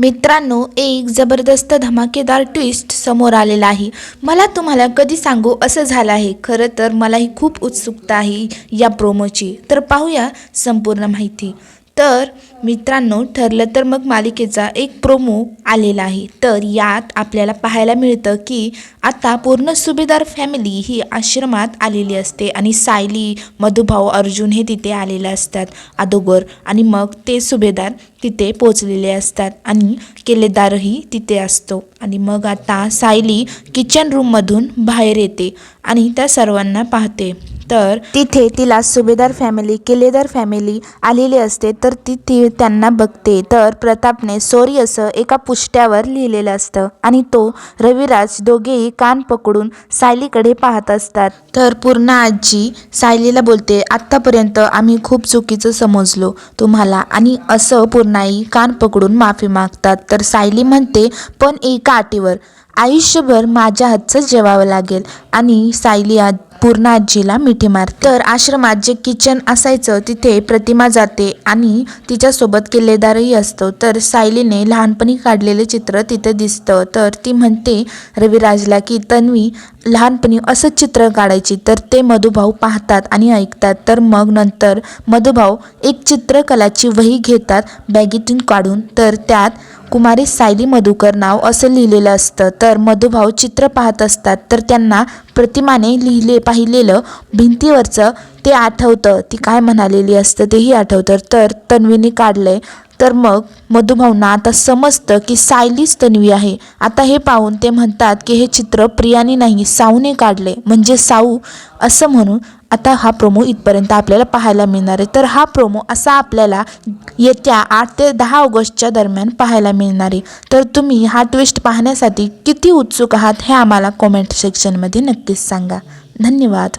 मित्रांनो एक जबरदस्त धमाकेदार ट्विस्ट समोर आलेला आहे. मला तुम्हाला कधी सांगू असं झालं आहे. खरं तर मलाही खूप उत्सुकता आहे या प्रोमोची तर पाहूया संपूर्ण माहिती. तर मित्रांनो ठरलं तर मग मालिकेचा एक प्रोमो आलेला आहे. तर यात आपल्याला पाहायला मिळतं की आता पूर्ण सुभेदार फॅमिली ही आश्रमात आलेली असते आणि सायली मधुभाऊ अर्जुन हे तिथे आलेले असतात अदोगर आणि मग ते सुभेदार तिथे पोचलेले असतात आणि केलेदारही तिथे असतो. आणि मग आता सायली किचन रूममधून बाहेर येते आणि त्या सर्वांना पाहते. तर तिथे तिला सुभेदार फॅमिली किल्लेदार फॅमिली आलेली असते तर ती ती त्यांना बघते. तर प्रतापने सॉरी असं एका पुष्ट्यावर लिहिलेलं असतं आणि तो रविराज दोघेही कान पकडून सायलीकडे पाहत असतात. तर पूर्ण आजी सायलीला बोलते आत्तापर्यंत आम्ही खूप चुकीचं समजलो तुम्हाला आणि असं पूर्णाई कान पकडून माफी मागतात. तर सायली म्हणते पण एका आटीवर आयुष्यभर माझ्या हातचं जेवावं लागेल. आणि सायली आज पूर्ण आजीला मिठी मारते. तर आश्रमात जे किचन असायचं तिथे प्रतिमा जाते आणि तिच्यासोबत किल्लेदारही असतो. तर सायलीने लहानपणी काढलेले चित्र तिथे दिसतं. तर ती म्हणते रविराजला की तन्वी लहानपणी असंच चित्र काढायची तर ते मधुभाऊ पाहतात आणि ऐकतात. तर मग नंतर मधुभाऊ एक चित्रकलाची वही घेतात बॅगेतून काढून. तर त्यात कुमारी सायली मधुकर नाव असं लिहिलेलं असतं. तर मधुभाऊ चित्र पाहत असतात. तर त्यांना प्रतिमाने लिहिले पाहिलेलं भिंतीवरचं ते आठवतं. ती काय म्हणालेली असतं तेही आठवतं. तर तन्वीने काढलंय. तर मग मधुभाऊंना आता समजतं की सायलीच तन्वी आहे. आता हे पाहून ते म्हणतात की हे चित्र प्रियाने नाही साऊने काढले म्हणजे साऊ असं म्हणून आता हा प्रोमो इथपर्यंत आपल्याला पाहायला मिळणार आहे. तर हा प्रोमो असा आपल्याला येत्या आठ ते दहा ऑगस्टच्या दरम्यान पाहायला मिळणार आहे. तर तुम्ही हा ट्विस्ट पाहण्यासाठी किती उत्सुक आहात हे आम्हाला कॉमेंट सेक्शनमध्ये नक्कीच सांगा. धन्यवाद.